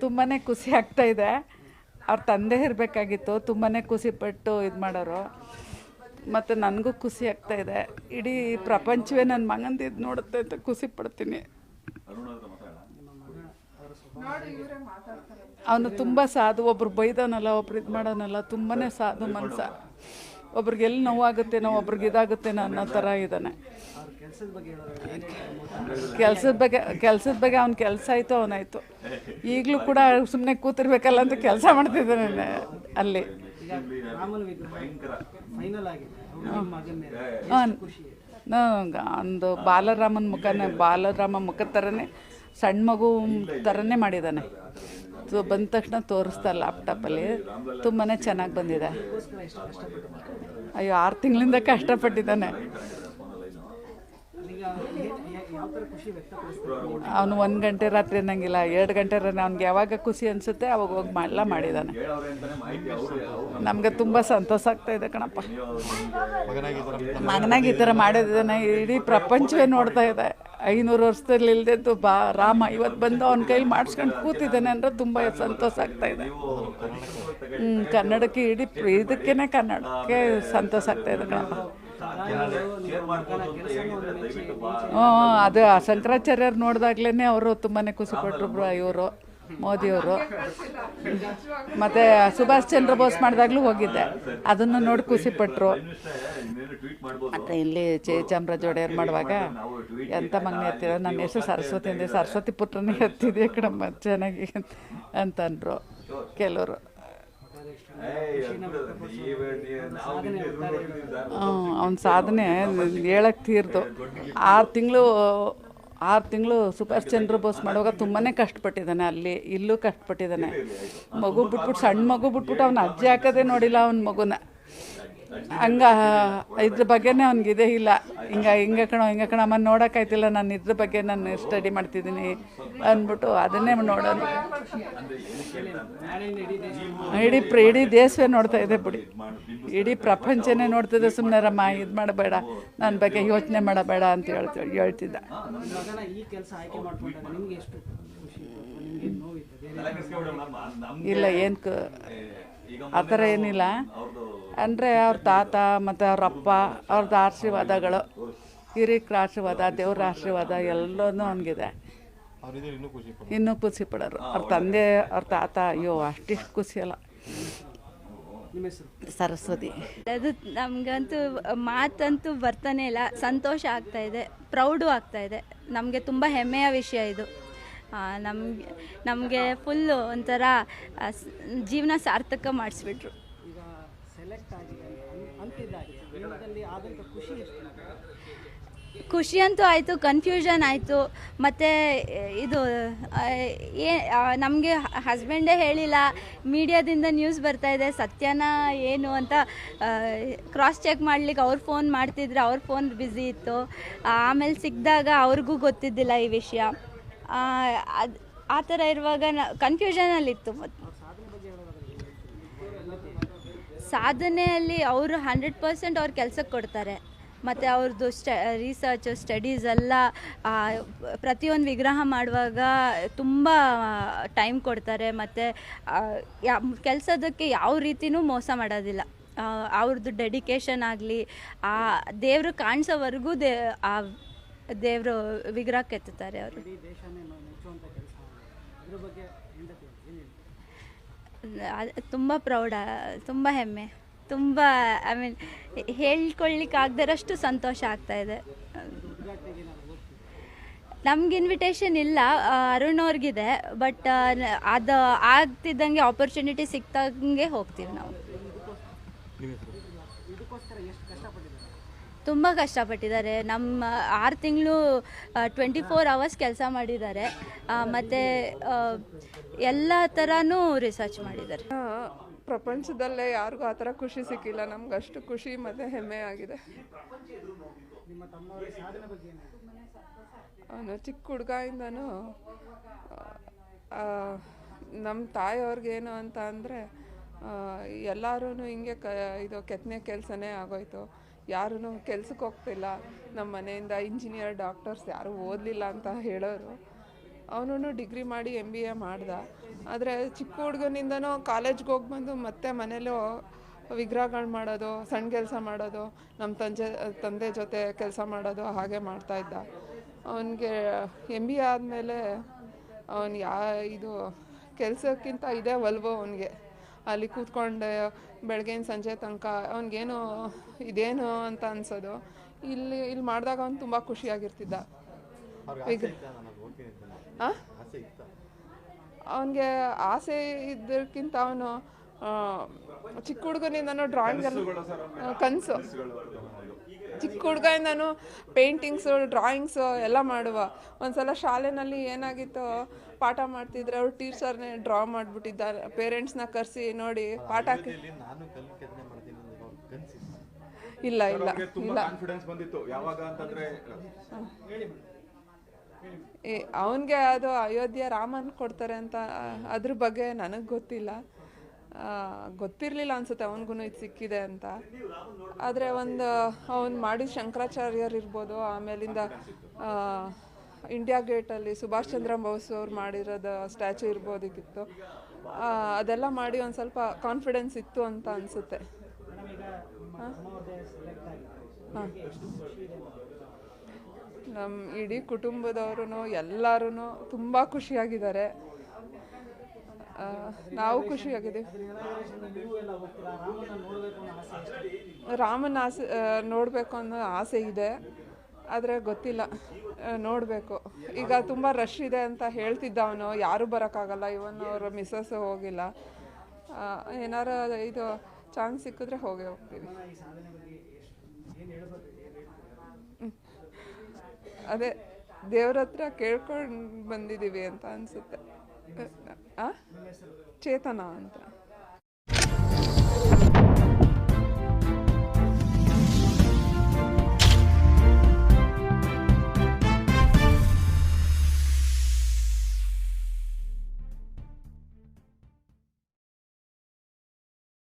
ತುಂಬಾ ಖುಷಿ ಆಗ್ತಾ ಇದೆ. ಅವ್ರ ತಂದೆ ಇರಬೇಕಾಗಿತ್ತು ತುಂಬಾ ಖುಷಿ ಪಟ್ಟು ಇದು ಮಾಡೋರು. ಮತ್ತು ನನಗೂ ಖುಷಿ ಆಗ್ತಾ ಇದೆ. ಇಡೀ ಪ್ರಪಂಚವೇ ನನ್ನ ಮಗಂದು ಇದು ನೋಡುತ್ತೆ ಅಂತ ಖುಷಿ ಪಡ್ತೀನಿ. ಅವನು ತುಂಬ ಸಾಧು ಒಬ್ರು ಬೈದವನಲ್ಲ ಒಬ್ರು ಇದು ಮಾಡೋನಲ್ಲ ತುಂಬಾ ಸಾಧು ಮನ್ಸ. ಒಬ್ರಿಗೆ ಎಲ್ಲಿ ನೋವಾಗುತ್ತೇನೋ ಒಬ್ರಿಗೆ ಇದಾಗುತ್ತೇನೋ ಅನ್ನೋ ಥರ ಇದ್ದಾನೆ ಕೆಲಸದ ಬಗ್ಗೆ ಕೆಲಸದ ಬಗ್ಗೆ ಅವ್ನ ಕೆಲಸ ಆಯಿತು, ಅವನಾಯಿತು. ಈಗಲೂ ಕೂಡ ಸುಮ್ಮನೆ ಕೂತಿರ್ಬೇಕಲ್ಲ ಅಂತ ಕೆಲಸ ಮಾಡ್ತಿದ್ದಾನೆ ಅಲ್ಲಿ. ಒಂದು ಬಾಲರಾಮನ ಮುಖನೇ ಬಾಲರಾಮ ಮುಖ ಥರನೇ ಸಣ್ಣ ಮಗು ಥರನೇ ಮಾಡಿದ್ದಾನೆ. ಬಂದ ತಕ್ಷಣ ತೋರಿಸ್ತಾ ಲ್ಯಾಪ್ಟಾಪಲ್ಲಿ ತುಂಬಾ ಚೆನ್ನಾಗಿ ಬಂದಿದೆ. ಅಯ್ಯೋ, ಆರು ತಿಂಗಳಿಂದ ಕಷ್ಟಪಟ್ಟಿದ್ದಾನೆ. ಅವನು ಒಂದು ಗಂಟೆ ರಾತ್ರಿ ಅನ್ನಂಗಿಲ್ಲ, ಎರಡು ಗಂಟೆ ಅವ್ನಿಗೆ ಯಾವಾಗ ಖುಷಿ ಅನಿಸುತ್ತೆ ಅವಾಗ ಹೋಗಿ ಎಲ್ಲ ಮಾಡಿದ್ದಾನೆ. ನಮಗೆ ತುಂಬ ಸಂತೋಷ ಆಗ್ತಾ ಇದೆ ಕಣಪ್ಪ. ಮಗನಾಗಿ ಈ ಥರ ಮಾಡಿದ್ದಾನೆ ಇಡೀ ಪ್ರಪಂಚವೇ ನೋಡ್ತಾ ಇದೆ. ಐನೂರು ವರ್ಷದಲ್ಲಿ ಇಲ್ದಿದ್ದು ಬಾ, ರಾಮ ಇವತ್ತು ಬಂದು ಅವನ ಕೈಲಿ ಮಾಡಿಸ್ಕೊಂಡು ಕೂತಿದ್ದಾನೆ ಅಂದರೆ ತುಂಬ ಸಂತೋಷ ಆಗ್ತಾ ಇದೆ. ಹ್ಞೂ ಕನ್ನಡಕ್ಕೆ ಇಡೀ ಇದಕ್ಕೇನೆ ಕನ್ನಡಕ್ಕೆ ಸಂತೋಷ ಆಗ್ತಾ ಇದೆ ಕಣಪ್ಪ. ಹ್ಞೂ ಅದು ಶಂಕರಾಚಾರ್ಯರು ನೋಡಿದಾಗ್ಲೇ ಅವರು ತುಂಬಾ ಖುಷಿಪಟ್ಟರು ಇವರು. ಮೋದಿಯವರು. ಮತ್ತು ಸುಭಾಷ್ ಚಂದ್ರ ಬೋಸ್ ಮಾಡಿದಾಗ್ಲೂ ಹೋಗಿದ್ದೆ. ಅದನ್ನು ನೋಡಿ ಖುಷಿಪಟ್ಟರು ಮತ್ತು ಇಲ್ಲಿ ಚೇ ಚಾಮರಾಜ ಒಡೆಯರ್ ಮಾಡುವಾಗ ಎಂಥ ಮಗನೇ ಎತ್ತಿರೋ ನನ್ನ ಹೆಸರು ಸರಸ್ವತಿ ಅಂದೆ, ಸರಸ್ವತಿ ಪುತ್ರನೇ ಎತ್ತಿದೆ ಕಡಮ್ಮ ಚೆನ್ನಾಗಿ ಅಂತಂದರು ಕೆಲವರು. ಅವನ ಸಾಧನೆ ಹೇಳಕ್ಕೆ ತೀರ್ದು. ಆರು ತಿಂಗಳು ಆರು ತಿಂಗಳು ಸೂಪರ್ ಚಂದ್ರ ಬೋಸ್ ಮಾಡುವಾಗ ತುಂಬಾ ಕಷ್ಟಪಟ್ಟಿದ್ದಾನೆ ಅಲ್ಲಿ ಇಲ್ಲೂ ಕಷ್ಟಪಟ್ಟಿದ್ದಾನೆ. ಮಗು ಬಿಟ್ಬಿಟ್ಟು ಸಣ್ಣ ಮಗು ಬಿಟ್ಬಿಟ್ಟು ಅವ್ನ ಅಜ್ಜಿ ಹಾಕೋದೇ ನೋಡಿಲ್ಲ ಅವನ ಮಗುನ. ಹಂಗ, ಇದ್ರ ಬಗ್ಗೆನೇ ಅವ್ನಿಗೆ ಇದೇ ಇಲ್ಲ. ಹಿಂಗ ಹಿಂಗ ಕಣೋ, ಹಿಂಗ ಕಣ, ಅಮ್ಮ ನೋಡೋಕ್ಕಾಯ್ತಿಲ್ಲ, ನಾನು ಇದ್ರ ಬಗ್ಗೆ ನಾನು ಸ್ಟಡಿ ಮಾಡ್ತಿದ್ದೀನಿ ಅಂದ್ಬಿಟ್ಟು ಅದನ್ನೇ ನೋಡೋದು. ಇಡೀ ಪ್ರ- ಇಡೀ ದೇಶವೇ ನೋಡ್ತಾ ಇದೆ ಬಿಡಿ. ಇಡೀ ಪ್ರಪಂಚನೇ ನೋಡ್ತಿದೆ ಸುಮ್ಮನೆ ರಮ್ಮ ಇದು ಮಾಡಬೇಡ ನನ್ನ ಬಗ್ಗೆ ಯೋಚನೆ ಮಾಡಬೇಡ ಅಂತ ಹೇಳ್ತಿ, ಹೇಳ್ತಿದ್ದ. ಇಲ್ಲ, ಏನು ಆ ಥರ ಏನಿಲ್ಲ. ಅಂದರೆ ಅವ್ರ ತಾತ ಮತ್ತು ಅವ್ರ ಅಪ್ಪ ಅವ್ರದ್ದು ಆಶೀರ್ವಾದಗಳು, ಹಿರಿಕ್ರ ಆಶೀರ್ವಾದ, ದೇವ್ರ ಆಶೀರ್ವಾದ ಎಲ್ಲನೂ ಅವನಿಗಿದೆ. ಇನ್ನೂ ಖುಷಿ ಪಡೋರು. ಅವ್ರ ತಂದೆ, ಅವ್ರ ತಾತ, ಅಯ್ಯೋ, ಅಷ್ಟಿಷ್ಟು ಖುಷಿ ಅಲ್ಲ. ನಿಮ್ಮ ಹೆಸರು ಸರಸ್ವತಿ. ಅದು ನಮಗಂತೂ ಮಾತಂತೂ ಬರ್ತಾನೆ ಇಲ್ಲ. ಸಂತೋಷ ಆಗ್ತಾ ಇದೆ. ಪ್ರೌಡು ಆಗ್ತಾ ಇದೆ. ನಮಗೆ ತುಂಬ ಹೆಮ್ಮೆಯ ವಿಷಯ ಇದು. ನಮಗೆ ನಮಗೆ ಫುಲ್ಲು ಒಂಥರ ಜೀವನ ಸಾರ್ಥಕ ಮಾಡಿಸ್ಬಿಟ್ರು. ಸೆಲೆಕ್ಟ್ ಖುಷಿ ಅಂತೂ ಆಯಿತು ಕನ್ಫ್ಯೂಷನ್ ಆಯಿತು. ಮತ್ತು, ಇದು ಏ ನಮಗೆ ಹಸ್ಬೆಂಡೇ ಹೇಳಿಲ್ಲ ಮೀಡಿಯಾದಿಂದ ನ್ಯೂಸ್ ಬರ್ತಾ ಇದೆ, ಸತ್ಯನ ಏನು ಅಂತ ಕ್ರಾಸ್ ಚೆಕ್ ಮಾಡ್ಲಿಕ್ಕೆ ಅವ್ರು ಫೋನ್ ಮಾಡ್ತಿದ್ರೆ, ಅವ್ರ ಫೋನ್ ಬ್ಯುಸಿ ಇತ್ತು. ಆಮೇಲೆ ಸಿಕ್ಕಿದಾಗ ಅವ್ರಿಗೂ ಗೊತ್ತಿದ್ದಿಲ್ಲ ಈ ವಿಷಯ. ಅದು, ಆ ಥರ ಇರುವಾಗ ನ ಕನ್ಫ್ಯೂಷನಲ್ಲಿತ್ತು ಮತ್ತು ಸಾಧನೆಯಲ್ಲಿ ಅವರು ಹಂಡ್ರೆಡ್ ಪರ್ಸೆಂಟ್ ಅವ್ರ ಕೆಲಸಕ್ಕೆ ಕೊಡ್ತಾರೆ. ಮತ್ತು ಅವ್ರದ್ದು ಸ್ಟ ರಿಸರ್ಚು ಸ್ಟಡೀಸ್ ಎಲ್ಲ ಪ್ರತಿಯೊಂದು ವಿಗ್ರಹ ಮಾಡುವಾಗ ತುಂಬ ಟೈಮ್ ಕೊಡ್ತಾರೆ. ಮತ್ತು ಯಾ, ಕೆಲಸದಕ್ಕೆ ಯಾವ ರೀತಿಯೂ ಮೋಸ ಮಾಡೋದಿಲ್ಲ. ಅವ್ರದ್ದು ಡೆಡಿಕೇಶನ್ ಆಗಲಿ, ಆ, ದೇವರು ಕಾಣಿಸೋವರೆಗೂ ದೇ, ಆ, ದೇವರು ವಿಗ್ರಹ ಕೆತ್ತುತ್ತಾರೆ ಅವರು ಇಡೀ ದೇಶನೇ ನಾವು ಮೆಚ್ಚುವಂಥ ಕೆಲಸ ಅದ್ರ ಬಗ್ಗೆ ಹೆಂಡತಿ ಏನು ಹೇಳ್ತೀವಿ ತುಂಬ ಪ್ರೌಢ ತುಂಬ ಹೆಮ್ಮೆ. ತುಂಬ ಐ ಮೀನ್ ಹೇಳ್ಕೊಳ್ಳಿಕ್ಕೆ ಆಗದರಷ್ಟು ಸಂತೋಷ ಆಗ್ತಾ ಇದೆ. ನಮ್ಗೆ ಇನ್ವಿಟೇಷನ್ ಇಲ್ಲ ಅರುಣ್ ಅವ್ರಿಗಿದೆ ಬಟ್ ಅದು ಆಗ್ತಿದ್ದಂಗೆ ಆಪರ್ಚುನಿಟಿ ಸಿಕ್ತಂಗೆ ಹೋಗ್ತೀವಿ ನಾವು. ತುಂಬ ಕಷ್ಟಪಟ್ಟಿದ್ದಾರೆ. ನಮ್ಮ ಆರು ತಿಂಗಳು ಟ್ವೆಂಟಿ ಫೋರ್ ಅವರ್ಸ್ ಕೆಲಸ ಮಾಡಿದ್ದಾರೆ. ಮತ್ತು ಎಲ್ಲ ಥರನೂ ರಿಸರ್ಚ್ ಮಾಡಿದ್ದಾರೆ. ಪ್ರಪಂಚದಲ್ಲೇ ಯಾರಿಗೂ ಆ ಥರ ಖುಷಿ ಸಿಕ್ಕಿಲ್ಲ. ನಮ್ಗೆ ಅಷ್ಟು ಖುಷಿ ಮತ್ತು ಹೆಮ್ಮೆ ಆಗಿದೆ. ಅವನು ಚಿಕ್ಕ ಹುಡುಗಯಿಂದನೂ ನಮ್ಮ ತಾಯಿಯವ್ರಿಗೇನು ಅಂತ ಅಂದರೆ ಎಲ್ಲರೂ ಹಿಂಗೆ ಕ, ಇದು ಕೆತ್ತನೆ ಕೆಲಸನೇ ಆಗೋಯ್ತು. ಯಾರೂ ಕೆಲ್ಸಕ್ಕೆ ಹೋಗ್ತಿಲ್ಲ. ನಮ್ಮ ಮನೆಯಿಂದ ಇಂಜಿನಿಯರ್ ಡಾಕ್ಟರ್ಸ್ ಯಾರೂ ಓದಲಿಲ್ಲ ಅಂತ ಹೇಳೋರು. ಅವನು ಡಿಗ್ರಿ ಮಾಡಿ ಎಂ ಬಿ ಎ ಮಾಡ್ದ. ಆದರೆ ಚಿಕ್ಕ ಹುಡುಗನಿಂದನೂ ಕಾಲೇಜ್ಗೆ ಹೋಗಿ ಬಂದು ಮತ್ತೆ ಮನೇಲೂ ವಿಗ್ರಹಗಳು ಮಾಡೋದು ಸಣ್ಣ ಕೆಲಸ ಮಾಡೋದು ನಮ್ಮ ತಂಜೆ, ತಂದೆ ಜೊತೆ ಕೆಲಸ ಮಾಡೋದು ಹಾಗೆ ಮಾಡ್ತಾ ಇದ್ದ. ಅವನಿಗೆ ಎಂ ಬಿ ಎ ಆದಮೇಲೆ ಅವನು ಯಾ, ಇದು ಕೆಲಸಕ್ಕಿಂತ ಇದೇ ಒಲ್ವು ಅವನಿಗೆ. ಅಲ್ಲಿ ಕೂತ್ಕೊಂಡು ಬೆಳಗ್ಗೆಯಿಂದ ಸಂಜೆ ತನಕ ಅವನಿಗೇನು ಇದೇನು ಅಂತ ಅನ್ಸೋದು. ಇಲ್ಲಿ ಇಲ್ಲಿ ಮಾಡಿದಾಗ ಅವನು ತುಂಬ ಖುಷಿಯಾಗಿರ್ತಿದ್ದ. ಅವನಿಗೆ ಆಸೆ ಇದ್ದಕ್ಕಿಂತ ಅವನು ಚಿಕ್ಕ ಹುಡುಗನಿಂದನೂ ಡ್ರಾಯಿಂಗ್ ಕನಸು. ಚಿಕ್ಕ ಹುಡುಗಯಿಂದನೂ ಪೇಂಟಿಂಗ್ಸು ಡ್ರಾಯಿಂಗ್ಸು ಎಲ್ಲ ಮಾಡುವ. ಒಂದ್ಸಲ ಶಾಲೆನಲ್ಲಿ ಏನಾಗಿತ್ತು ಪಾಠ ಮಾಡ್ತಿದ್ರೆ ಅವ್ರು ಟೀಚರ್ನೇ ಡ್ರಾ ಮಾಡಿಬಿಟ್ಟಿದ್ದಾರೆ. ಪೇರೆಂಟ್ಸ್ನ ಕರೆಸಿ ನೋಡಿ ಪಾಠ ಇಲ್ಲ ಇಲ್ಲ ಇಲ್ಲ ಅವನಿಗೆ ಅದು ಅಯೋಧ್ಯೆ ರಾಮನ್ ಕೊಡ್ತಾರೆ ಅಂತ ಅದ್ರ ಬಗ್ಗೆ ನನಗೆ ಗೊತ್ತಿಲ್ಲ. ಗೊತ್ತಿರಲಿಲ್ಲ ಅನ್ಸುತ್ತೆ, ಅವನಿಗೂ ಇದು ಸಿಕ್ಕಿದೆ ಅಂತ. ಆದರೆ ಒಂದು, ಅವನು ಮಾಡಿದ ಶಂಕರಾಚಾರ್ಯರು ಇರ್ಬೋದು, ಆಮೇಲಿಂದ ಇಂಡಿಯಾ ಗೇಟಲ್ಲಿ ಸುಭಾಷ್ ಚಂದ್ರ ಬೋಸ್ ಅವ್ರು ಮಾಡಿರೋದು ಸ್ಟ್ಯಾಚು ಇರ್ಬೋದಿಕ್ಕಿತ್ತು ಅದೆಲ್ಲ ಮಾಡಿ ಒಂದು ಸ್ವಲ್ಪ ಕಾನ್ಫಿಡೆನ್ಸ್ ಇತ್ತು ಅಂತ ಅನಿಸುತ್ತೆ. ನಮ್ಮ ಇಡೀ ಕುಟುಂಬದವ್ರು ಎಲ್ಲರೂ ತುಂಬ ಖುಷಿಯಾಗಿದ್ದಾರೆ. ನಾವು ಖುಷಿಯಾಗಿದ್ದೀವಿ ನೀವು ರಾಮನ ಆಸೆ ನೋಡಬೇಕು ಅನ್ನೋ ಆಸೆ ಇದೆ. ಆದರೆ ಗೊತ್ತಿಲ್ಲ. ನೋಡಬೇಕು. ಈಗ ತುಂಬ ರಶ್ ಇದೆ ಅಂತ ಹೇಳ್ತಿದ್ದ ಅವನು ಯಾರೂ ಬರೋಕ್ಕಾಗಲ್ಲ. ಇವನ್ ಅವ್ರ ಮಿಸ್ಸಸ್ ಹೋಗಿಲ್ಲ. ಏನಾರ ಇದು ಚಾನ್ಸ್ ಸಿಕ್ಕಿದ್ರೆ ಹೋಗೇ ಹೋಗ್ತೀವಿ. ಅದೇ ದೇವ್ರ ಹತ್ರ ಕೇಳ್ಕೊಂಡು ಬಂದಿದ್ದೀವಿ ಅಂತ ಅನಿಸುತ್ತೆ. ಚೇತನ ಅಂತ